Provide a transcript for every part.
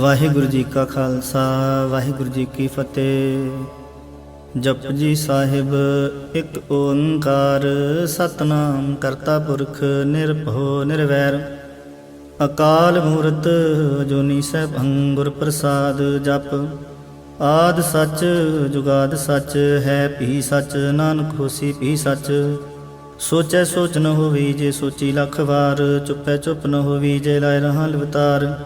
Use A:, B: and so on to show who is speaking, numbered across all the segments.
A: ਵਾਹਿਗੁਰੂ ਜੀ ਕਾ ਖਾਲਸਾ, ਵਾਹਿਗੁਰੂ ਜੀ ਕੀ ਫਤਿਹ। ਜਪ ਜੀ ਸਾਹਿਬ, ਇੱਕ ਓੰਕਾਰ ਸਤਨਾਮ ਕਰਤਾ ਪੁਰਖ, ਨਿਰਭਉ, ਨਿਰਵੈਰ। ਅਕਾਲ ਮੂਰਤ, ਜੋਨੀ ਸੈਭੰ ਗੁਰ ਪ੍ਰਸਾਦ ਜਪ। ਆਦ ਸੱਚ, ਜੁਗਾਦ ਸੱਚ, ਹੈ ਭੀ ਸੱਚ, ਨਾਨਕ ਹੋਸੀ ਭੀ ਸੱਚ। ਸੋਚੈ ਸੋਚ ਨ ਹੋਵੀ ਜੇ ਸੋਚੀ ਲੱਖ ਵਾਰ, ਚੁੱਪੈ ਚੁੱਪ ਨ ਹੋਵੀ ਜੇ ਲਾਇ ਰਹਾ ਲਵਤਾਰ।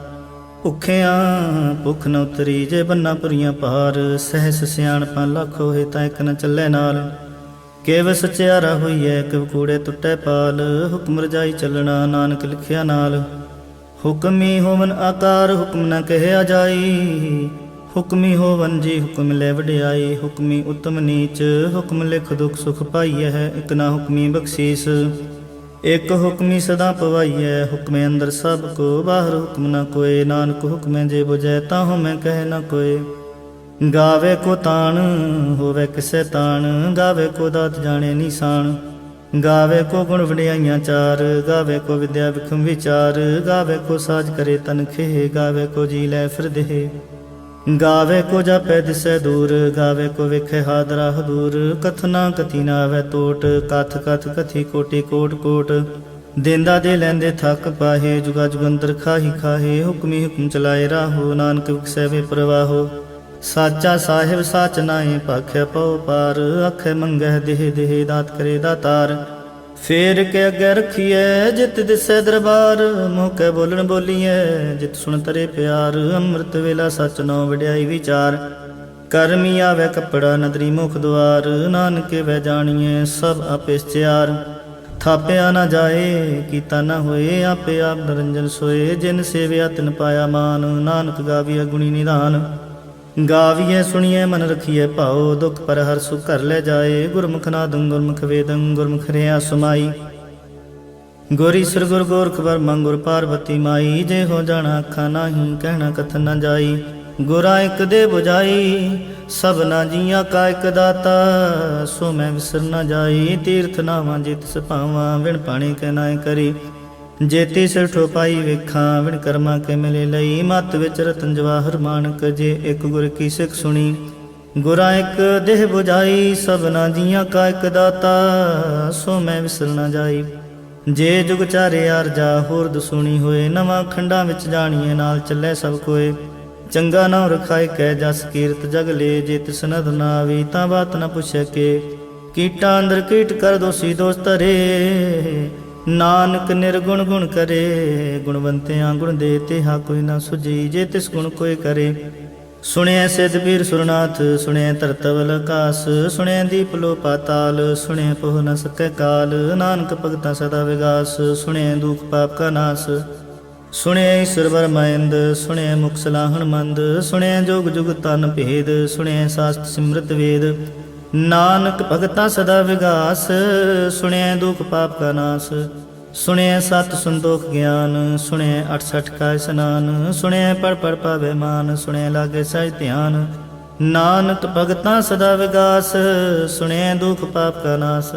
A: ਭੁਖਿਆਂ ਭੁੱਖ ਨ ਉਤਰੀ ਜੇ ਬੰਨਾ ਪੁਰੀਆਂ ਪਾਰ ਸਹਿਸ ਸਿਆਣਪਾਂ ਲੱਖ ਹੋਏ ਤਾਂ ਇੱਕ ਨ ਚੱਲੇ ਨਾਲ। ਕੇਵ ਸਚਿਆਰਾ ਹੋਈਐ ਕਿਵ ਕੂੜੇ ਟੁੱਟੇ ਪਾਲ, ਹੁਕਮ ਰਜਾਈ ਚੱਲਣਾ ਨਾਨਕ ਲਿਖਿਆ ਨਾਲ। ਹੁਕਮੀ ਹੋਵਨ ਆਕਾਰ, ਹੁਕਮ ਨ ਕਹਿਆ ਜਾਈ। ਹੁਕਮੀ ਹੋਵਨ ਜੀ ਹੁਕਮ ਲੈ ਵਡਿਆਈ, ਹੁਕਮੀ ਉਤਮ ਨੀਚ। ਹੁਕਮ ਲਿਖ ਦੁਖ ਸੁਖ ਪਾਈਐ ਹੈ, ਇਕ ਨਾ ਹੁਕਮੀ ਬਖਸ਼ੀਸ। ਇਕ ਹੁਕਮੀ ਸਦਾ ਪਵਾਈਐ, ਹੁਕਮੇ ਅੰਦਰ ਸਭ ਕੋ ਬਾਹਰ ਹੁਕਮ ਨ ਕੋਏ, ਨਾਨਕ ਹੁਕਮੇ ਜੇ 부ਜੈ ਤਾਹੂ ਮੈਂ ਕਹਿ ਨਾ ਕੋਏ। ਗਾਵੇ ਕੋ ਤਾਣ, ਹੋਵੇ ਕਿਸੇ ਤਾਣ, ਗਾਵੇ ਕੋ ਦਾਤ ਜਾਣੇ ਨਿਸ਼ਾਨ। ਗਾਵੇ ਕੋ ਗੁਣ ਵਡਿਆਈਆਂ ਚਾਰ, ਗਾਵੇ ਕੋ ਵਿਦਿਆ ਵਿਖਮ ਵਿਚਾਰ, ਗਾਵੇ ਕੋ ਸਾਜ ਕਰੇ ਤਨਖੇ ਗਾਵੇ ਕੋ ਜੀ ਲੈ ਫਿਰ ਦੇਹ। ਗਾਵੇ ਕੋ ਜਾਪੈ ਦਿਸੈ ਦੂਰ, ਗਾਵੇ ਕੋ ਵੇਖੇ ਹਾਦਰਾ ਹਦੂਰ। ਕਥਨਾ ਕਥੀ ਨਾ ਆਵੈ ਟੋਟ ਕਥ ਕਥ ਕਥੀ ਕੋਟੀ ਕੋਟ ਕੋਟ। ਦੇਂਦਾ ਦੇ ਲੈਂਦੇ ਥੱਕ ਪਾਹੇ, ਜੁਗਾ ਜੁਗੰਦਰ ਖਾਹੀ ਖਾਹੇ। ਹੁਕਮੀ ਹੁਕਮ ਚਲਾਏ ਰਾਹੋ, ਨਾਨਕ ਵਿਖਸੈ ਵੇ ਪ੍ਰਵਾਹੋ। ਸਾਚਾ ਸਾਹਿਬ ਸਾਚ ਨਾਏ ਭਾਖਿਆ ਪਉ ਪਾਰ। ਅਖੇ ਮੰਗਹਿ ਦੇਹ ਦੇਹ, ਦਾਤ ਕਰੇ ਦਾਤਾਰ। ਫੇਰ ਕੇ ਅੱਗੇ ਰਖੀਐ ਜਿਤ ਦਿਸੈ ਦਰਬਾਰ। ਮੂੰਹ ਕੇ ਬੋਲਣ ਬੋਲੀਐ, ਜਿਤ ਸੁਣ ਤਰੇ ਪਿਆਰ। ਅੰਮ੍ਰਿਤ ਵੇਲਾ ਸਚ ਨੋ ਵਡਿਆਈ ਵਿਚਾਰ। ਕਰਮੀ ਆਵੇ ਕਪੜਾ, ਨਦਰੀ ਮੁਖ ਦੁਆਰ। ਨਾਨਕੇ ਵੈ ਜਾਣੀਐ ਸਭ ਆਪੇ ਸਿਆਰ ਥਾਪਿਆ ਨਾ ਜਾਏ, ਕੀਤਾ ਨਾ ਹੋਏ, ਆਪੇ ਆਪ ਨਰੰਜਨ ਸੋਏ। ਜਿਨ ਸੇਵਿਆ ਤਿਨ ਪਾਇਆ ਮਾਨ, ਨਾਨਕ ਗਾਵੀਐ ਗੁਣੀ ਨਿਧਾਨ। ਗਾਵੀਐ, ਸੁਣੀਐ, ਮਨ ਰਖੀਐ, ਭਾਉ, ਦੁਖ ਪਰ ਹਰ ਸੁਖ ਘਰ ਲੈ ਜਾਏ। ਗੁਰਮੁਖ ਨਾਦੰ, ਗੁਰਮੁਖ ਵੇਦੰ, ਗੁਰਮੁਖ ਰਿਆ ਸਮਾਈ। ਗੋਰੀ ਸਰ ਗੁਰ ਗੋਰਖ ਬਰਮੰ ਗੁਰ ਪਾਰਵਤੀ ਮਾਈ। ਜੇ ਹੋ ਜਾਣਾ ਅੱਖਾਂ ਨਾਹੀ, ਕਹਿਣਾ ਕਥਨ ਨਾ ਜਾਈ। ਗੁਰਾ ਇੱਕ ਦੇ 부ਜਾਈ ਸਭਨਾ ਜੀਆਂ ਕਾ ਇੱਕ ਦਾਤਾ। ਸੋ ਮੈਂ ਵਿਸਰ ਨਾ ਜਾਈ, ਤੀਰਥ ਨਾਵਾਂ ਜਿਤ ਸਪਾਵਾਂ ਵਿਣ ਪਾਣੀ ਕੈ ਨਾਇ ਕਰੀ। ਜੇਤੀ ਸਿਰ ਠੋਪਾਈ ਵੇਖਾਂ, ਵਿਣ ਕਰਮਾਂ ਕੇ ਮਿਲੇ ਲਈ? ਮਤ ਵਿੱਚ ਰਤਨ ਜਵਾਹਰ ਮਾਨਕ, ਜੇ ਇੱਕ ਗੁਰ ਕੀ ਸਿੱਖ ਸੁਣੀ? ਗੁਰਾਂ ਇੱਕ ਦੇਹ 부ਜਾਈ ਸਭਨਾ ਜੀਆਂ ਕਾ ਇੱਕ ਦਾਤਾ, ਸੋ ਮੈਂ ਵਿਸਰ ਨਾ ਜਾਈ। ਜੇ ਜੁਗ ਚਾਰੇ ਅਰਜਾ ਹੋਰ ਦਸੂਣੀ ਹੋਏ। ਨਵਾਂ ਖੰਡਾਂ ਵਿੱਚ ਜਾਣੀਏ, ਨਾਲ ਚੱਲੇ ਸਭ ਕੋਏ। ਚੰਗਾ ਨਾਮ ਰਖਾਇ ਕੈ ਜਸ ਕੀਰਤ ਜਗ ਲੈ। ਜੇ ਤਿਸ ਨਾ ਆਵੀ, ਤਾਂ ਬਾਤ ਨਾ ਪੁੱਛੈ ਕੇ। ਕੀਟਾਂ ਅੰਦਰ ਕੀਟ ਕਰ ਦੋਸੀ ਦੋਸ ਧਰੇ। ਨਾਨਕ ਨਿਰਗੁਣ ਗੁਣ ਕਰੇ, ਗੁਣਵੰਤਿਆਂ ਗੁਣ ਦੇ ਤੇ ਹਾ ਕੋਈ ਨਾ ਸੁਜੀ ਜੇ ਤਿਸ ਗੁਣ ਕੋਈ ਕਰੇ। ਸੁਣਿਆ ਸਿਧ ਸੁਰਨਾਥ ਸੁਣਿਆ ਧਰਤਵਲ ਆਕਾਸ ਸੁਣਿਆ ਦੀਪ ਲੋ ਪਾਤਾਲ ਸੁਣਿਆ ਪਹੁ ਨ ਸਕੈ ਕਾਲ। ਨਾਨਕ ਭਗਤਾ ਸਦਾ ਵਿਗਾਸ ਸੁਣਿਆ ਦੁਖ ਪਾਪ ਕਾ ਨਾਸ। ਸੁਣਿਆ ਈਸ਼ਰ ਬਰਮੈਂਦ ਸੁਣਿਆ ਮੁਖ ਸਲਾਹਣ ਮੰਦ ਸੁਣਿਆ ਜੋਗ ਜੁਗ ਤਨ ਭੇਦ ਸੁਣਿਆ ਸਾਸਤ ਸਿਮਰਤ ਵੇਦ। ਨਾਨਕ ਭਗਤਾ ਸਦਾ ਵਿਗਾਸ ਸੁਣਿਆ ਦੁਖ ਪਾਪ ਕਾ ਨਾਸ ਸੁਣਿਆ ਸਤ ਸੰਤੋਖ ਗਿਆਨ ਸੁਣਿਆ 68 ਕਾ ਇਸਨਾਨ ਸੁਣਿਆ ਪੜ ਪੜ ਪਾਵੇ ਮਾਨ ਸੁਣਿਆ ਲਾਗੇ ਸਹਿ ਧਿਆਨ। ਨਾਨਕ ਭਗਤਾ ਸਦਾ ਵਿਗਾਸ ਸੁਣਿਆ ਦੁਖ ਪਾਪ ਕਾ ਨਾਸ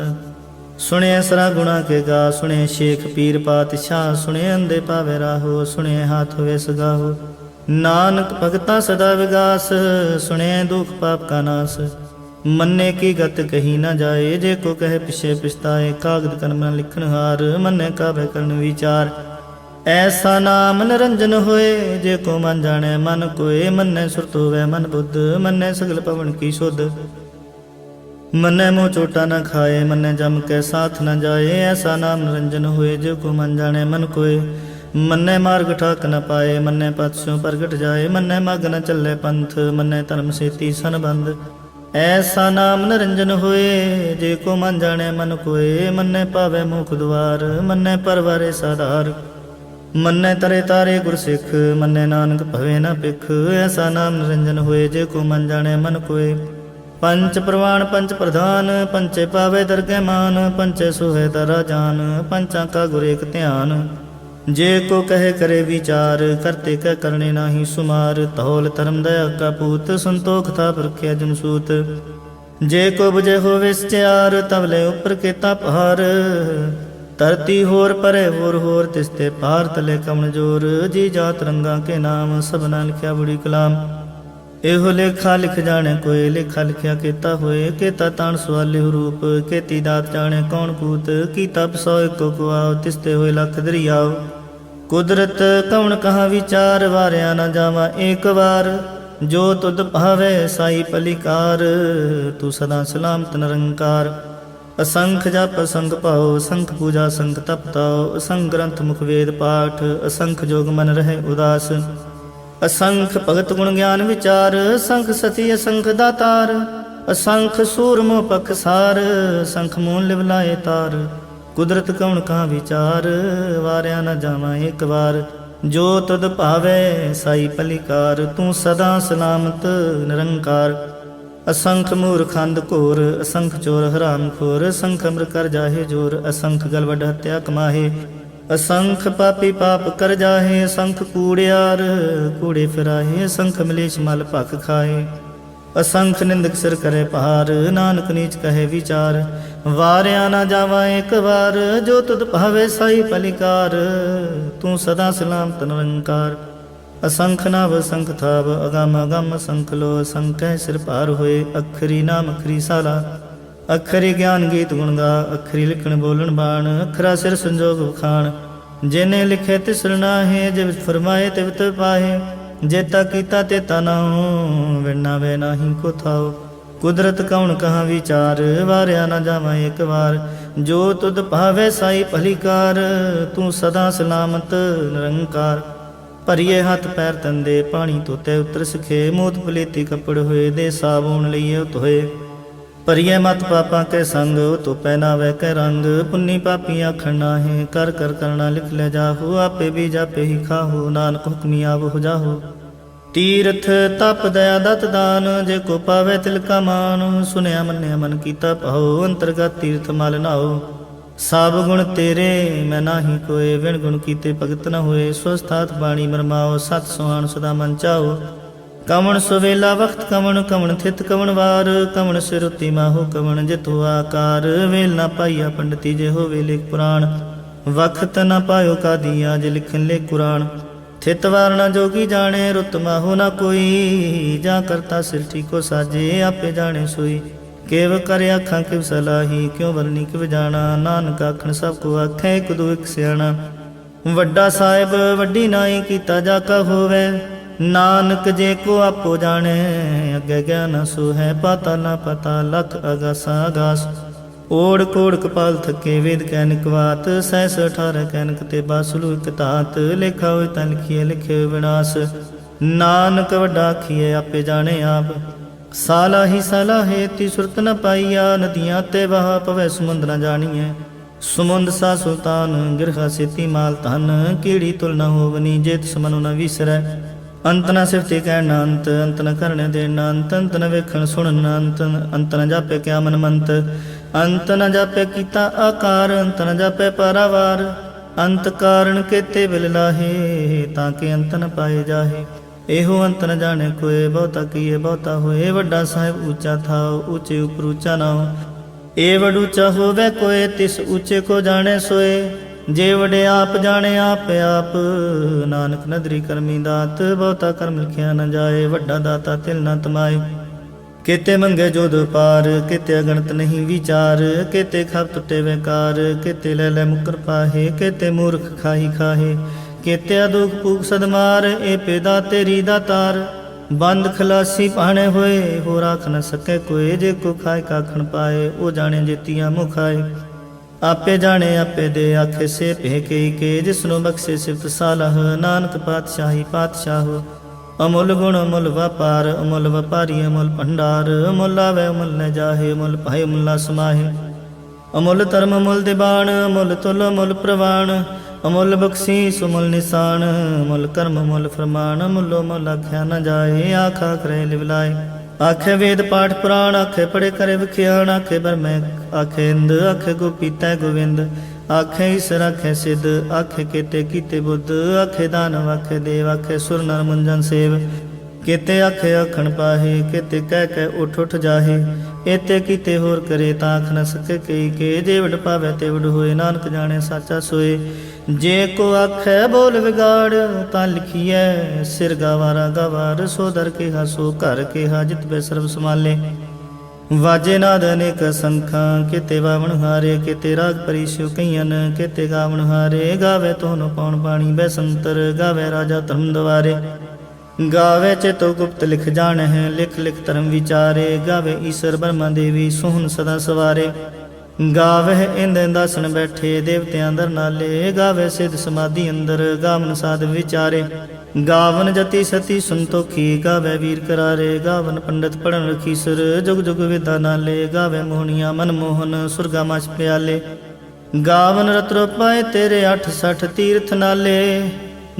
A: ਸੁਣਿਆ ਸਰਾ ਗੁਣਾ ਕੇ ਗਾ ਸੁਣਿਆ ਸ਼ੇਖ ਪੀਰ ਪਾਤਸ਼ਾਹ ਸੁਣਿਆ ਅੰਦੇ ਪਾਵੇ ਰਾਹੋ ਸੁਣਿਆ ਹਾਥ ਹੋਵੇ ਸਗਾਹੋ। ਨਾਨਕ ਭਗਤਾ ਸਦਾ ਵਿਗਾਸ ਸੁਣਿਆ ਦੁਖ ਪਾਪ ਕਾ ਨਾਸ ਮੰਨੇ ਕੀ ਗਤ ਕਹੀ ਨਾ ਜਾਏ। ਜੇ ਕੋ ਕਹੇ ਪਿਛੇ ਪਛਤਾਏ, ਕਾਗਦ ਕਲਮ ਨਾ ਲਿਖਣ ਹਾਰ, ਮੰਨੇ ਕਾਵੇ ਕਰਨ ਵਿਚਾਰ। ਐਸਾ ਨਾਮ ਨਿਰੰਜਨ ਹੋਏ, ਜੇ ਕੋ ਮਨ ਜਾਣੈ ਮਨ ਕੋਏ। ਮੰਨੇ ਸੁਰਤ ਹੋਵੇ ਮਨ ਬੁੱਧ, ਮੰਨੇ ਸਗਲ ਪਵਨ ਕੀ ਸੁਧ। ਮੰਨੇ ਮੋ ਚੋਟਾ ਨਾ ਖਾਏ, ਮੰਨੇ ਜਮ ਕੇ ਸਾਥ ਨਾ ਜਾਏ। ਐਸਾ ਨਾਮ ਨਿਰੰਜਨ ਹੋਏ, ਜੇ ਕੋ ਮਨ ਜਾਣੈ ਮਨ ਕੋਏ। ਮੰਨੇ ਮਾਰਗ ਠਾਕ ਨ ਪਾਏ, ਮੰਨੇ ਪਤਸੋਂ ਪ੍ਰਗਟ ਜਾਏ। ਮੰਨੇ ਮਗ ਨ ਚੱਲੇ ਪੰਥ, ਮੰਨੇ ਧਰਮ ਸੇਤੀ ਸੰਬੰਧ ਐਸਾ ਨਾਮ ਨਿਰੰਜਨ ਹੋਏ, ਜੇ ਕੋ ਮਨ ਜਾਣੈ ਮਨ ਕੋਏ, ਮੰਨੇ ਪਾਵੇ ਮੁਖ ਦੁਆਰ, ਮੰਨੇ ਪਰਵਾਰੇ ਸਾਧਾਰ। ਮੰਨੇ ਤਰੇ ਤਾਰੇ ਗੁਰ ਸਿੱਖ, ਮੰਨੇ ਨਾਨਕ ਭਵੇ ਨਾ ਪਿਖ ਐਸਾ ਨਾਮ ਨਿਰੰਜਨ ਹੋਏ, ਜੇ ਕੋ ਮਨ ਜਾਣੈ ਮਨ ਕੋਏ। ਪੰਚ ਪ੍ਰਵਾਨ, ਪੰਚ ਪ੍ਰਧਾਨ, ਪੰਚੇ ਪਾਵੇ ਦਰਗਹਿ ਮਾਨ, ਪੰਚੇ ਸੁਹੇ ਦਰਾ ਜਾਨ, ਪੰਚਾਂ ਕਾ ਗੁਰ ਇਕ ਧਿਆਨ। ਜੇ ਕੋ ਕਹੇ ਕਰੇ ਵਿਚਾਰ ਕਰਤੇ ਕੈ ਕਰਨੇ ਨਾਹੀ ਸੁਮਾਰ। ਧੌਲ ਧਰਮ ਦਇਆ ਕਾ ਪੂਤ ਸੰਤੋਖ ਥਾ ਰਖਿਆ ਜਨਸੂਤ ਜੇ ਕੋ ਬੁਝੇ ਹੋਵੇ ਸਚਿਆਰ ਤਵਲੇ ਉਪਰ ਕੇ ਕੀਤਾ ਪਹਾਰ ਧਰਤੀ ਹੋਰ ਪਰੇ, ਹੋਰ ਹੋਰ ਤਿਸਤੇ ਪਾਰ ਤਲੇ ਕਮਨ ਜੋਰ। ਜੀ ਜਾਤ ਰੰਗਾ ਕੇ ਨਾਮ ਸਭਨਾ ਲਿਖਿਆ ਬੁੜੀ ਕਲਾਮ। ਇਹੋ ਲੇਖਾ ਲਿਖ ਜਾਣੇ ਕੋਈ, ਲੇਖਾ ਲਿਖਿਆ ਕੀਤਾ ਹੋਏ, ਕੀਤਾ ਤਾਣ ਸਵਾਲੇ ਰੂਪ, ਕੀਤੀ ਦਾਤ ਜਾਣੇ ਕੌਣ ਕੂਤ, ਕੀਤਾ ਪਸੋ ਇੱਕੋ ਕੁਆਉ, ਤਿਸਤੇ ਹੋਏ ਲੱਖ ਦਰਿਆਉ। ਕੁਦਰਤ ਕਵਣ ਕਹਾ ਵਿਚਾਰ, ਵਾਰਿਆ ਨਾ ਜਾਵਾ ਏਕ ਵਾਰ। ਜੋ ਤੁਧ ਭਾਵੇ ਸਾਈ ਪਲਿਕਾਰ, ਤੂੰ ਸਦਾ ਸਲਾਮਤ ਨਿਰੰਕਾਰ। ਅਸੰਖ ਜਪ ਅਸੰਖ ਭਾਉ ਅਸੰਖ ਪੂਜਾ ਅਸੰਖ ਤਪ ਤਾਉ, ਅਸੰਗ ਗ੍ਰੰਥ ਮੁਖ ਵੇਦ ਪਾਠ, ਅਸੰਖ ਜੋਗ ਮਨ ਰਹੇ ਉਦਾਸ। ਅਸੰਖ ਭਗਤ ਗੁਣ ਗਿਆਨ ਵਿਚਾਰ, ਸੰਖ ਸਤੀ ਅਸੰਖ ਦਾਤਾਰ, ਅਸੰਖ ਸੂਰਮੋ ਪਖਸਾਰ ਅਸੰਖ ਮੂਲ ਲਿਵਲਾਏ ਤਾਰ। ਕੁਦਰਤ ਕਉਣ ਕਾ ਵਿਚਾਰ, ਵਾਰਿਆ ਨਾ ਜਾਵਾਂ ਇੱਕ ਵਾਰ। ਜੋ ਤਦ ਭਾਵੇ ਸਾਈ ਪਲਿਕਾਰ, ਤੂੰ ਸਦਾ ਸਲਾਮਤ ਨਿਰੰਕਾਰ। ਅਸੰਖ ਮੂਰਖੰਦ ਘੋਰ, ਅਸੰਖ ਚੋਰ ਹਰਾਮ ਖੋਰ, ਅਸੰਖ ਅਮਰ ਕਰ ਜਾਹੇ ਜੋਰ, ਅਸੰਖ ਗਲ ਹਤਿਆ ਹੱਤਿਆ ਕਮਾਹੇ। ਅਸੰਖ ਪਾਪੀ ਪਾਪ ਕਰ ਜਾਹੇ, ਅਸੰਖ ਕੂੜਿਆਰ ਕੂੜੇ ਫਿਰਾਹੇ, ਅਸੰਖ ਮਲੇਸ਼ ਮਲ ਭਖ ਖਾਏ ਅਸੰਖ ਨਿੰਦਕ ਸਿਰ ਕਰੇ ਪਹਾਰ, ਨਾਨਕ ਨੀਚ ਕਹੇ ਵਿਚਾਰ। ਵਾਰਿਆ ਨਾ ਜਾਵਾ ਇੱਕ ਵਾਰ, ਜੋ ਤੁਧ ਭਾਵੇ ਸਾਈ ਪਲਿਕਾਰ। ਤੂੰ ਸਦਾ ਸਲਾਮਤ ਨਿਰੰਕਾਰ। ਅਸੰਖ ਨਾਵ ਸੰਖ ਥਾਵ, ਅਗਮ ਅਗਮ ਸੰਖ ਲੋ, ਅਸੰਖੈ ਸਿਰ ਪਾਰ ਹੋਏ, ਅਖਰੀ ਨਾਮ ਖਰੀ ਸਾਲਾ। ਅਖਰੀ ਗਿਆਨ ਗੀਤ ਗੁਣ ਗਾ, ਅਖਰੀ ਲਿਖਣ ਬੋਲਣ ਬਾਣ, ਅਖਰਾ ਸਿਰ ਸੰਜੋਗ ਵਖਾਣ। ਜਿਨੇ ਲਿਖੇ ਤਿਸਰ ਨਾਹੇ ਜਿਵ ਫਰਮਾਏ ਤਿਵਤ ਪਾਹੇ। ਜੇਤਾ ਕੀਤਾ ਤੇ ਤਨਹੁ ਵਿਣਾ ਵੇ ਨਾਹੀ ਕੋ ਥਾਉ ਕੁਦਰਤ ਕਉਣ ਕਹਾ ਵਿਚਾਰ, ਵਾਰਿਆ ਨਾ ਜਾਵਾਂ ਇੱਕ ਵਾਰ। ਜੋ ਤੁਧ ਭਾਵੇ ਸਾਈ ਭਲੀਕਾਰ ਤੂੰ ਸਦਾ ਸਲਾਮਤ ਨਿਰੰਕਾਰ। ਭਰੀਏ ਹੱਥ ਪੈਰ ਤੰਦੇ, ਪਾਣੀ ਧੋਤੇ ਉਤਰ ਸਖੇ। ਮੋਤ ਪਲੇਤੀ ਕੱਪੜ ਹੋਏ ਦੇ, ਸਾਬੂਨ ਲਈਏ ਧੋਏ। ਭਰੀਏ ਮਤ ਪਾਪਾਂ ਕੇ ਸੰਗ ਤੋ ਪਹਿਨਾਵੇ ਕੇ ਰੰਗ। ਪੁੰਨੀ ਪਾਪੀ ਆਖਣ ਨਾਹੀ, ਕਰ ਕਰ ਕਰਨਾ ਲਿਖ ਲੈ ਜਾਹੂ। ਆਪੇ ਵੀ ਜਾਪੇ ਹੀ ਖਾਹੂ, ਨਾਨਕ ਹੁਕਮੀ ਆਵ ਹੋ ਜਾਹੂ। ਤੀਰਥ ਤਪ ਦਇਆ ਦਤ ਦਾਨ, ਜੇ ਕੋ ਪਾਵੇ ਤਿਲ ਕਾ ਮਾਨ। ਸੁਨਿਆ ਮੰਨਿਆ ਮਨ ਕੀਤਾ ਪਾਉ ਅੰਤਰਗਤ ਤੀਰਥ ਮਲ ਨਾਉ। ਸਭ ਗੁਣ ਤੇਰੇ, ਮੈਂ ਨਾਹੀ ਕੋਏ। ਵਿਣ ਗੁਣ ਕੀਤੇ ਭਗਤ ਨ ਹੋਏ। ਸਵਸਥਾਤ ਬਾਣੀ ਮਰਮਾਓ ਸਤ ਸੁਹਾਣ ਸਦਾ ਮਨ ਚਾਓ ਕਵਣ ਸੁਵੇਲਾ ਵਖਤ ਕਵਣ ਕਵਣ ਥਿਤ ਕਵਣ ਵਾਰ ਕਵਣ ਸਿਰੁਤੀ ਮਾਹੋ ਕਵਣ ਜਿਤੁ ਆਕਾਰ। ਵੇਲ ਨਾ ਪਾਈਆ ਪੰਡਤੀ ਜੇ ਹੋਵੇ ਲਿਖ ਪੁਰਾਣ, ਵਖਤ ਨਾ ਪਾਇਓ ਕਾਦੀਆਂ ਜੇ ਲਿਖਨ ਲੈ ਕੁਰਾਨ ਥਿਤ ਵਾਰ ਨਾ ਜੋਗੀ ਜਾਣੇ, ਰੁਤ ਮਾਹੋ ਨਾ ਕੋਈ, ਜਾ ਕਰਤਾ ਸਿਰਠੀ ਕੋ ਸਾਜੇ, ਆਪੇ ਜਾਣੇ ਸੋਈ। ਕੇਵ ਕਰ ਆਖਾਂ ਕਿਵ ਸਲਾਹੀ, ਕਿਉ ਵਰਨੀ ਕਿਵ ਜਾਣਾ, ਨਾਨਕ ਆਖਣ ਸਭ ਕੋ ਆਖੇ, ਇੱਕ ਦੋ ਇੱਕ ਸਿਆਣਾ। ਵੱਡਾ ਸਾਹਿਬ, ਵੱਡੀ ਨਾਈ ਕੀਤਾ ਜਾ ਕਾ ਹੋਵੇ। ਨਾਨਕ ਜੇ ਕੋ ਆਪੋ ਜਾਣੇ, ਅੱਗੇ ਗਿਆਨ ਸੋ ਹੈ ਪਤਾ ਨਾ ਪਤਾ ਲਖ ਅਗਾਸਾ ਅਗਾਸ ਓੜ ਕੋੜ ਕਪਾਲ ਥਕੇ ਵੇਦ ਕੈਨਿਕ ਬਾਤ ਸਹਿਸ 18 ਕੈਨਿਕ ਤੇ ਬਾਸਲੂ ਇਕ ਤਾਤ ਲਿਖਾ ਹੋਇ ਤਾਂ ਲਿਖੀਏ ਲਿਖੇ ਵਿਨਾਸ਼। ਨਾਨਕ ਵੱਡਾ ਆਖੀਏ ਆਪੇ ਜਾਣੇ ਆਪ। ਸਾਲਾ ਹੀ ਸਾਲਾ ਹੈ, ਤੀ ਸੁਰਤ ਨ ਪਾਈਆ, ਨਦੀਆਂ ਤੇ ਵਹਾ ਪਵੈ, ਸਮੁੰਦ ਨ ਜਾਣੀਐ। ਸਮੁੰਦ ਸਾ ਸੁਲਤਾਨ, ਗਿਰਹਾ ਸੇਤੀ ਮਾਲ ਧਨ, ਕੀੜੀ ਤੁਲ ਨ ਹੋਵਨੀ, ਜੇਤ ਤਿਸ ਮਨੁ ਨ ਵਿਸਰੈ। ਅੰਤ ਨ ਸਿਫਤੇ ਕਹਿਣ ਨ ਅੰਤ ਨ ਕਰਨ ਦੇ ਨ ਅੰਤ ਨ ਵੇਖਣ ਸੁਣਨ ਨ ਅੰਤ ਨ ਜਾਪੇ ਕਿਆ ਮਨ ਮੰਤ। ਅੰਤ ਨ ਜਾਪੇ ਕੀਤਾ ਆਕਾਰ, ਅੰਤ ਨ ਜਾਪੇ ਪਰਾਵਾਰ। ਅੰਤ ਕਾਰਨ ਕੇਤੇ ਬਿਲ ਲਾਹੇ, ਤਾਂ ਕਿ ਅੰਤ ਨ ਪਾਏ ਜਾਹੇ। ਇਹੋ ਅੰਤ ਨ ਜਾਣੇ ਕੋਏ, ਬਹੁਤਾ ਕੀਏ, ਬਹੁਤਾ ਹੋਏ। ਵੱਡਾ ਸਾਹਿਬ ਉੱਚਾ ਥਾਉ, ਉੱਚੇ ਉਪਰ ਉੱਚਾ ਨਾ ਹੋ ਏ ਵਡ ਉੱਚਾ ਹੋਵੇ ਕੋਏ, ਤਿਸ ਉੱਚੇ ਕੋ ਜਾਣੇ ਸੋਏ। ਜੇ ਵਡੇ ਆਪ, ਜਾਣੇ ਆਪ ਆਪ। ਨਾਨਕ ਨਦਰੀ ਕਰਮੀ ਦਾਤ, ਬਹੁਤਾ ਕਰਮ ਲਿਖਿਆ ਨਾ ਜਾਏ। ਵੱਡਾ ਦਾਤਾ ਤਿਲ ਨ ਤਮਾਏ। ਕਿਤੇ ਮੰਗੇ ਜੋਦ ਪਾਰ ਕਿਤੇ ਅਗਣਤ ਨਹੀਂ ਵਿਚਾਰ। ਕਿਤੇ ਖਪ ਟੁੱਟੇ ਵੇਕਾਰ, ਕਿਤੇ ਲੈ ਲੈ ਮੁਕਰ ਪਾਹੇ। ਕਿਤੇ ਮੂਰਖ ਖਾਹੀ ਖਾਹੇ। ਕਿਤੇ ਅਦੁਖ ਪੂਖ ਸਦਮਾਰ ਏ ਪੈਦਾ ਤੇਰੀ ਦਾਤਾਰ ਬੰਦ ਖਲਾਸੀ ਪਾਣੇ ਹੋਏ ਹੋ ਰੱਖ ਨ ਸਕੇ ਕੋਈ। ਜੇ ਕੋ ਖਾਏ, ਕਾਖਣ ਪਾਏ, ਉਹ ਜਾਣੇ ਜੇਤੀਆਂ ਮੁਖਾਏ ਆਪੇ ਜਾਣੇ, ਆਪੇ ਦੇ ਆਖੇ ਸੇ ਭੇ ਕੇ ਕੇ ਜਿਸ ਨੂੰ ਬਖਸ਼ੇ ਸਿਫਤ ਸਾਲਹ, ਨਾਨਕ ਪਾਤਸ਼ਾਹੀ ਪਾਤਸ਼ਾਹ। ਅਮੁੱਲ ਗੁਣ, ਅਮੁੱਲ ਵਪਾਰ, ਅਮੁੱਲ ਵਪਾਰੀ, ਅਮੁੱਲ ਭੰਡਾਰ, ਅਮੁੱਲ ਆਵੇ, ਅਮੁੱਲ ਨ ਜਾਹੇ, ਅਮੁੱਲ ਭਾਏ, ਅਮੁੱਲਾ ਸਮਾਹੇ। ਅਮੁੱਲ ਧਰਮ, ਅਮੁੱਲ ਦਿਬਾਣ ਅਮੁੱਲ ਤੁਲ, ਅਮੁੱਲ ਪ੍ਰਵਾਣ ਅਮੁੱਲ ਬਖਸ਼ੀਸ ਅਮੁੱਲ ਨਿਸ਼ਾਨ। ਅਮੁੱਲ ਕਰਮ, ਅਮੁੱਲ ਫਰਮਾਨ। ਅਮੁੱਲੋ ਮੁੱਲ ਆਖਿਆ ਨ ਜਾਏ, ਆਖਾ ਕਰੇ ਲਿਵਲਾਏ। ਆਖੇ ਵੇਦ ਪਾਠ ਪੁਰਾਣ, ਆਖੇ ਪੜੇ ਕਰੇ ਵਿਖਿਆਣ, ਆਖੇ ਬਰਮੈ ਆਖੇ ਇੰਦ, ਆਖੇ ਗੋਪੀਤੈ ਗੋਵਿੰਦ। ਆਖੇ ਈਸਰ, ਆਖੇ ਸਿੱਧ, ਆਖੇ ਕੀਤੇ ਕੀਤੇ ਬੁੱਧ, ਆਖੇ ਦਾਨਵ, ਆਖੇ ਦੇਵ, ਆਖੇ ਸੁਰ ਨਰ ਮੁੰਜਨ ਸੇਵ। ਕਿਤੇ ਆਖੇ ਆਖਣ ਪਾਹੇ, ਕਿਤੇ ਕਹਿ ਕੇ ਉਠ ਉਠ ਜਾਹੇ। ਇਤੇ ਕੀਤੇ ਹੋਰ ਕਰੇ ਤਾਂ ਆਖ ਨ ਸਕੇ ਕਈ ਕੇ। ਜੇ ਵਡ ਪਾਵੇ ਤੇ ਵਡ ਹੋਏ, ਨਾਨਕ ਜਾਣੇ ਸਾਚਾ ਸੋਏ। ਜੇ ਕੋ ਆਖੈ ਬੋਲ ਵਿਗਾੜ, ਤਾਂ ਲਿਖੀਐ, ਸਿਰ ਗਾਵਾਰਾ ਗਵਾਰ, ਸੋ ਦਰ ਕੇ ਹਸੋ ਘਰ ਕੇ ਹਾਜਤ ਬੈ ਸਰਬ ਸਮਾਲੇ ਵਾਜੇ ਨਾਦ ਅਨੇਕ ਸੰਖਾਂ, ਕਿਤੇ ਵਾਵਣ ਹਾਰੇ, ਕਿਤੇ ਰਾਗ ਪਰਿਸ਼ੁ ਕਈਨ ਕਿਤੇ ਗਾਵਣ ਹਾਰੇ। ਗਾਵੇ ਤੋਨ ਪਾਣੀ ਬਾਣੀ ਬੈਸੰਤਰ ਗਾਵੇ ਰਾਜਾ ਧਰਮ ਦਵਾਰੇ। ਗਾਵੇ ਚਿਤੋ ਗੁਪਤ ਲਿਖ ਜਾਣ ਹੈ ਲਿਖ ਲਿਖ ਧਰਮ ਵਿਚਾਰੇ, ਗਾਵੇ ਈਸ਼ਰ ਬਰਮਾ ਦੇਵੀ, ਸੋਹਣ ਸਦਾ ਸਵਾਰੇ। ਗਾਵੇ ਇੰਦ ਦਾਸਣ ਬੈਠੇ, ਦੇਵਤਿਆਂ ਦਰ ਨਾਲੇ, ਗਾਵੇ ਸਿਧ ਸਮਾਧੀ ਅੰਦਰ, ਗਾਵਨ ਸਾਧ ਵਿਚਾਰੇ। ਗਾਵਨ ਜਤੀ ਸਤੀ ਸੰਤੋਖੀ, ਗਾਵੇ ਵੀਰ ਕਰਾਰੇ, ਗਾਵਨ ਪੰਡਤ ਪੜਨ ਰਖੀਸਰ ਜੁਗ ਜੁਗ ਵਿਦਾ ਨਾਲੇ, ਗਾਵੇ ਮੋਹਣੀਆਂ ਮਨ ਮੋਹਨ, ਸੁਰਗਾ ਮਛ ਪਿਆਲੇ। ਗਾਵਨ ਰਤਰੋ ਪਾਏ ਤੇਰੇ 860 ਤੀਰਥ ਨਾਲੇ।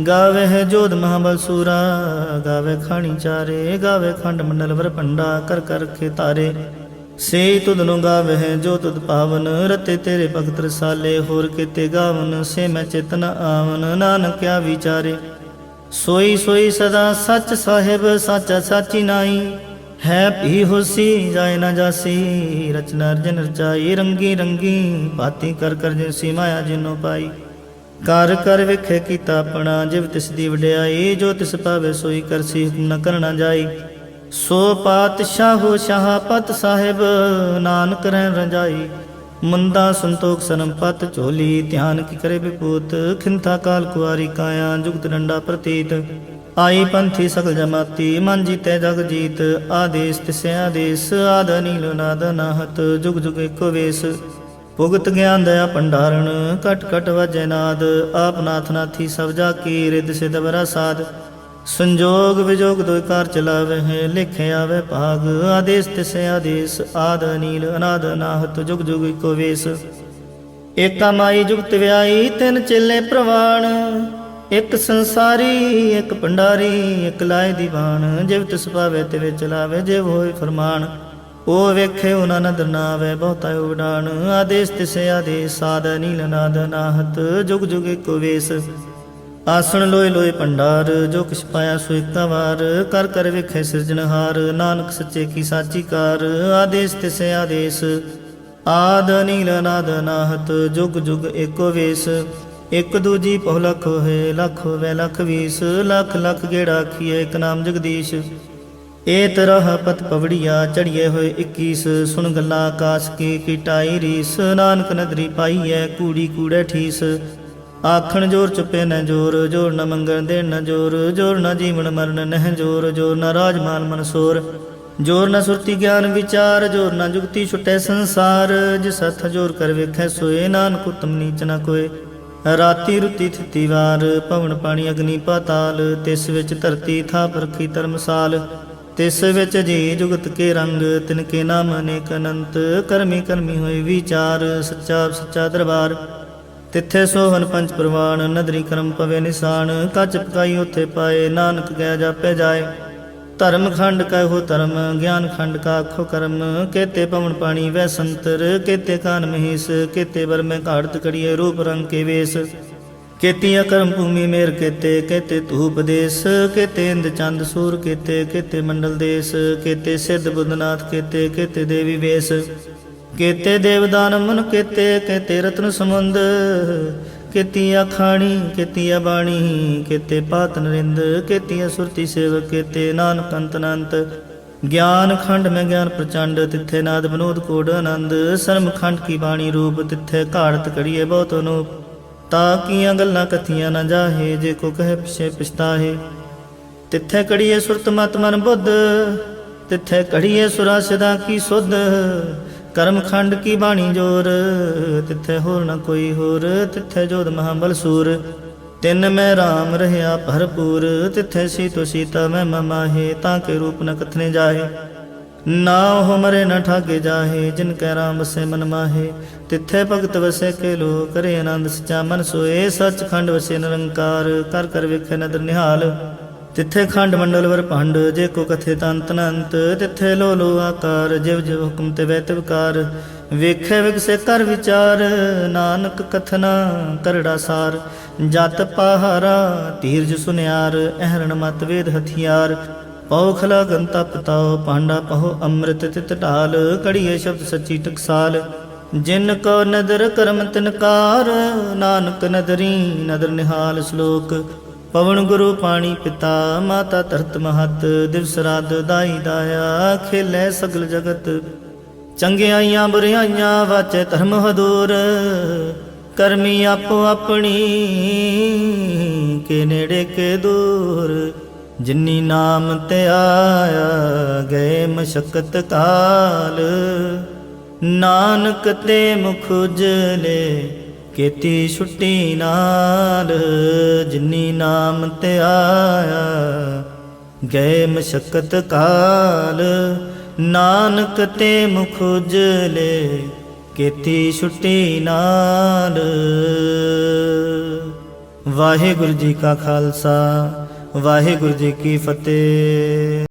A: ਗਾਵੇ ਹੈ ਜੋਧ ਮਹਾਬਲ ਸੂਰਾ, ਗਾਵੇ ਖਾਣੀ ਚਾਰੇ, ਗਾਵੇ ਖੰਡ ਮੰਡਲ ਵਰ ਪੰਡਾ ਕਰ ਕਰ ਕੇ ਤਾਰੇ। ਸੇ ਤੁਧ ਨੂੰ ਗਾਵੇ ਹੈ ਜੋ ਤੁਧ ਪਾਵਨ, ਰਤੇ ਤੇਰੇ ਭਗਤ ਰਸਾਲੇ, ਹੋਰ ਕੀਤੇ ਗਾਵਨ, ਸੇ ਮੈਂ ਚਿਤਨ ਆਵਨ, ਨਾਨਕ ਕਿਆ ਵਿਚਾਰੇ। ਸੋਈ ਸੋਈ ਸਦਾ ਸੱਚ ਸਾਹਿਬ, ਸੱਚ ਸਾਚੀ ਨਾਈ। ਹੈ ਭੀ ਹੋਸੀ ਜਾਏ ਨਾ ਜਾਸੀ, ਰਚਨਾ ਅਰਜਨ ਰਚਾਈ, ਰੰਗੀ ਰੰਗੀ ਬਾਤੀ ਕਰ ਕਰ ਜਿਸੀ ਮਾਇਆ ਜਿਨੋ ਪਾਈ। ਕਰ ਕਰ ਵਿਖੇ ਕੀਤਾ ਆਪਣਾ, ਜਿਵ ਤਿਸ ਦੀ ਵਡਿਆਈ, ਜੋ ਤਿਸ ਪਾਵੇ ਸੋਈ ਕਰਸੀ ਹੁਕਮ ਨ ਕਰਨਾ ਜਾਈ। ਸੋ ਪਾਤਸ਼ਾਹੋ ਸ਼ਾਹਪਤ ਸਾਹਿਬ, ਨਾਨਕ ਰਹਿ ਰਜਾਈ ਮੁੰਦਾ ਸੰਤੋਖ ਸਨਮ ਪਤ ਝੋਲੀ, ਧਿਆਨ ਕੀ ਕਰੇ ਵਿਪੂਤ। ਖਿੰਥਾ ਕਾਲ ਕੁਆਰੀ ਕਾਇਆ, ਜੁਗਤ ਡੰਡਾ ਪ੍ਰਤੀਤ। ਆਈ ਪੰਥੀ ਸਕਲ ਜਮਾਤੀ, ਮਨ ਜੀਤੈ ਜਗ ਜੀਤ। ਆਦੇਸ ਤਿਸੈ ਆਦੇਸ, ਆਦ ਨੀਲ ਨਾਦ ਨਾਹਤ, ਜੁਗ ਜੁਗ ਏਕੋ ਵੇਸ। ਭੁਗਤ ਗਿਆਨ ਦਇਆ ਭੰਡਾਰਣ ਕਟ ਕਟ ਵਜੈ ਨਾਦ, ਆਪ ਨਾਥ ਨਾਥੀ ਸਭ ਜਾ ਕੀ ਰਿਦ ਸਿਧ ਬਰਾ ਸਾਧ। ਸੰਜੋਗ ਵਿਜੋਗ ਦੋਇ ਕਾਰ ਚਲਾਵੇ ਹੈ ਲਿਖੇ ਆਵੇ ਭਾਗ। ਆਦੇਸ ਤਿਸੈ ਆਦੇਸ, ਆਦ ਨੀਲ ਅਨਾਦ ਨਾਹਤ ਜੁਗ ਜੁਗ ਇਕੋ ਵੇਸ। ਏਕਾ ਮਾਈ ਜੁਗਤ ਵਿਆਈ ਤਿੰਨ ਚੇਲੇ ਪ੍ਰਵਾਣ। ਇੱਕ ਸੰਸਾਰੀ, ਇੱਕ ਭੰਡਾਰੀ, ਇੱਕ ਲਾਇ ਦੀਵਾਨ। ਜਿਵ ਤਿਸ ਪਾਵੇ ਤੇ ਵਿੱਚ ਲਾਵੇ ਜਿਵ ਹੋਏ ਫਰਮਾਨ। ਉਹ ਵੇਖੇ ਉਹਨਾਂ ਨਦਰ ਨਾਵੇ ਬਹੁਤਾ ਉਡਾਨ ਆਦੇਸ ਤਿਸੇ ਆਦੇਸ ਸਾਦ ਨੀਲ ਨਾਦ ਨਾਹਤ, ਜੁਗ ਜੁਗ ਇੱਕੋ ਵੇਸ। ਆਸਣ ਲੋਏ ਲੋਏ ਭੰਡਾਰ, ਜੋ ਕਿਛ ਪਾਇਆ ਸੋ ਇੱਕਾ ਵਾਰ ਕਰ ਕਰ ਵੇਖੇ ਸਿਰਜਣਹਾਰ ਨਾਨਕ ਸੱਚੇ ਕੀ ਸਾਚੀ ਕਾਰ। ਆਦੇਸ ਤਿਸੇ ਆਦੇਸ, ਆਦ ਨੀਲ ਨਾਦ ਨਾਹਤ, ਜੁਗ ਜੁਗ ਏਕੋ ਵੇਸ। ਇਕ ਦੂਜੀ ਬਹੁ ਲਖ ਹੋਏ, ਲੱਖ ਹੋਵੇ ਲੱਖ ਵੀਸ। ਲੱਖ ਲੱਖ ਗੇੜਾ ਆਖੀਏ ਇੱਕ ਨਾਮ ਜਗਦੀਸ਼। ਏ ਤਰਹ ਪਤ ਪਵੜੀਆ ਚੜੀਏ ਹੋਏ 21 ਸੁਣ ਗੱਲਾਂ ਆਕਾਸ਼ ਕੀ ਕੀਟਾਈ ਰੀਸ, ਨਾਨਕ ਨਦਰੀ ਪਾਈਐ, ਕੂੜੀ ਕੂੜੇ ਠੀਸ। ਆਖਣ ਜੋਰ ਚੁੱਪੇ ਨ ਜੋਰ ਜੋਰ ਨ ਮੰਗਣ ਦੇਣ ਨ ਜੋਰ ਜੋਰ ਨ ਜੀਵਨ ਮਰਨ ਨਹਿ ਜੋਰ ਜੋਰ ਨ ਰਾਜਮਾਨ ਮਨਸੋਰ ਜੋਰ ਨ ਸੁਰਤੀ ਗਿਆਨ ਵਿਚਾਰ, ਜੋਰ ਨ ਜੁਗਤੀ ਛੁਟੈ ਸੰਸਾਰ। ਜਿਸ ਹੱਥ ਜੋਰ ਕਰ ਵੇਖੈ ਸੋਏ, ਨਾਨਕ ਉਤਮ ਨੀਚ ਨ ਕੋਏ। ਰਾਤੀ ਰੁਤੀ ਥਿਤੀ ਵਾਰ ਪਵਨ ਪਾਣੀ ਅਗਨੀ ਪਾਤਾਲ, ਤਿਸ ਵਿੱਚ ਧਰਤੀ ਥਾ ਪਰਖੀ ਧਰਮਸਾਲ। ਤਿਸ ਵਿੱਚ ਜੀ ਜੁਗਤ ਕੇ ਰੰਗ, ਤਿਨ ਕੇ ਨਾਮ ਅਨੇਕ ਅਨੰਤ, ਕਰਮੀ ਕਰਮੀ ਹੋਏ ਵਿਚਾਰ, ਸੱਚਾ ਸੱਚਾ ਦਰਬਾਰ। ਤਿੱਥੇ ਸੋਹਨ ਪੰਜ ਪ੍ਰਵਾਨ, ਨਦਰੀ ਕਰਮ ਪਵੇ ਨਿਸ਼ਾਨ, ਕੱਚ ਪਕਾਈ ਉਥੇ ਪਾਏ, ਨਾਨਕ ਗਿਆ ਜਾਪੇ ਜਾਏ। ਧਰਮ ਖੰਡ ਕਹੋ ਧਰਮ, ਗਿਆਨ ਖੰਡ ਕਾ ਆਖੋ ਕਰਮ, ਕੇਤੇ ਪਵਨ ਪਾਣੀ ਵੈ ਸੰਤਰ, ਕੇਤੇ ਕਾਨ ਮਹੀਸ, ਕੇਤੇ ਵਰ ਮੈਂ ਘਾੜਤ ਕੜੀਏ ਰੂਪ ਰੰਗ ਕੇ ਵੇਸ। ਕੇਤੀਆਂ ਕਰਮ ਭੂਮੀ ਮੇਰ ਕੇਤੇ ਕੇਤੇ ਧੂਪ ਦੇਸ, ਕੇਤੇ ਇੰਦ ਚੰਦ ਸੂਰ ਕੇਤੇ ਕੇਤੇ ਮੰਡਲ ਦੇਸ, ਕੇਤੇ ਸਿੱਧ ਬੁੱਧਨਾਥ ਕੇਤੇ ਕੇਤੇ ਦੇਵੀ ਵੇਸ। ਕੇਤੇ ਦੇਵਦਾਨ ਮਨ ਕੇਤੇ ਕੇਤੇ ਰਤਨ ਸਮੁੰਦ। ਕੇਤੀਆ ਖਾਣੀ, ਕੇਤੀਆ ਬਾਣੀ, ਕੇਤੇ ਪਾਤ ਨਰਿੰਦ। ਕੇਤੀਆ ਸੁਰਤੀ ਸੇਵਕ ਕੇਤੇ ਨਾਨਕ ਅੰਤ ਗਿਆਨ ਖੰਡ ਮੈਂ ਗਿਆਨ ਪ੍ਰਚੰਡ, ਤਿੱਥੇ ਨਾਦ ਬਨੋਦ ਕੋਡ ਆਨੰਦ। ਸਰਮ ਖੰਡ ਕੀ ਬਾਣੀ ਰੂਪ, ਤਿੱਥੇ ਘਾੜਤ ਕਰੀਏ ਬਹੁਤ ਅਨੂਪ। ਤਾਂ ਕੀਆਂ ਗੱਲਾਂ ਕਥੀਆਂ ਨਾ ਜਾਹੇ, ਜੇ ਕੋ ਕਹੇ ਪਿਛੇ ਪਛਤਾਹੇ। ਤਿੱਥੇ ਕੜੀਏ ਸੁਰਤ ਮਤ ਮਨ ਬੁੱਧ, ਤਿੱਥੇ ਕੜੀਏ ਸੁਰਾ ਸਦਾ ਕੀ ਸੁਧ। ਕਰਮ ਖੰਡ ਕੀ ਬਾਣੀ ਜੋਰ, ਤਿੱਥੇ ਹੋਰ ਨਾ ਕੋਈ ਹੋਰ, ਤਿੱਥੇ ਜੋਧ ਮਹਾਬਲ ਸੂਰ। ਤਿੰਨ ਮੈਂ RAM ਰਹਿਆ ਭਰਪੂਰ, ਤਿੱਥੇ ਸੀਤੋ ਸੀਤਾ ਮੈਂ ਮਮਾਹੇ, ਤਾਂ ਕੇ ਰੂਪ ਨ ਕਥਨੇ ਜਾਹੇ। ਨਾ ਉਹ ਮਰੇ, ਨ ਠਾਗੇ ਜਾਹੇ, ਜਿਨ ਕੈ ਰਾਮ ਵਸੇ ਮਨ ਮਾਹੇ। ਤਿੱਥੇ ਭਗਤ ਵਸੇ ਕੇ ਲੋ ਕਰੇ ਆਨੰਦ ਸਚਾ, ਮਨ ਸੋਏ ਸੱਚਖੰਡ ਵਸੇ ਨਿਰੰਕਾਰ। ਕਰ ਕਰ ਵੇਖੇ ਨਦਰ ਨਿਹਾਲ। ਤਿੱਥੇ ਖੰਡ ਮੰਡਲ ਵਰ ਭੰਡ, ਜੇ ਕੋ ਕਥੇ ਤੰਤ ਅਨੰਤ ਤਿੱਥੇ ਲੋ ਲੋ ਆਕਾਰ, ਜਿਵ ਜਿਵ ਹੁਕਮ ਤੇ ਵੈਤ ਵਿਕਾਰ ਵੇਖੇ ਵਿਗਸੇ ਕਰ ਵਿਚਾਰ, ਨਾਨਕ ਕਥਨਾ ਕਰੜਾ ਸਾਰ। ਜਤ ਪਹਾਰਾ, ਧੀਰਜ ਸੁਨਿਆਰ, ਅਹਰਣ ਮਤ ਵੇਦ ਹਥਿਆਰ। ਪੌਖਲਾ ਗੰਤਾ ਪਤਾਓ ਪਾਂਡਾ ਪਹੋ ਅੰਮ੍ਰਿਤ ਤਿਤ ਢਾਲ ਕੜੀਏ ਸ਼ਬਦ ਸੱਚੀ ਟਕਸਾਲ। ਜਿਨ ਕੋ ਨਦਰ ਕਰਮ ਤਿਨਕਾਰ, ਨਾਨਕ ਨਦਰੀ ਨਦਰ ਨਿਹਾਲ ਸ਼ਲੋਕ। ਪਵਨ ਗੁਰੂ ਪਾਣੀ ਪਿਤਾ, ਮਾਤਾ ਧਰਤ ਮਹਤ, ਦਿਵਸ ਰਾਤ ਦਾਈ ਦਾਇਆ, ਖੇਲੇ ਸਗਲ ਜਗਤ। ਚੰਗਿਆਈਆਂ ਬੁਰਿਆਈਆਂ ਵਾਚੇ ਧਰਮ ਹਦੂਰ, ਕਰਮੀ ਆਪੋ ਆਪਣੀ, ਕੇ ਨੇੜੇ ਕੇ ਦੂਰ। ਜਿਨੀ ਨਾਮ ਤੇ ਆਇਆ ਗਏ ਮਸ਼ਕਤ ਕਾਲ। ਨਾਨਕ ਤੇ ਮੁਖ ਉਜਲੇ, ਕੀਤੀ ਛੁੱਟੀ ਨਾਲ। ਜਿਨੀ ਨਾਮ ਤੇ ਆਇਆ ਗਏ ਮਸ਼ਕਤ ਕਾਲ। ਨਾਨਕ ਤੇ ਮੁਖ ਉਜਲੇ, ਕੀਤੀ ਛੁੱਟੀ ਨਾਲ। ਵਾਹਿਗੁਰੂ ਜੀ ਕਾ ਖਾਲਸਾ ਵਾਹਿਗੁਰੂ ਜੀ ਕੀ ਫਤਿਹ।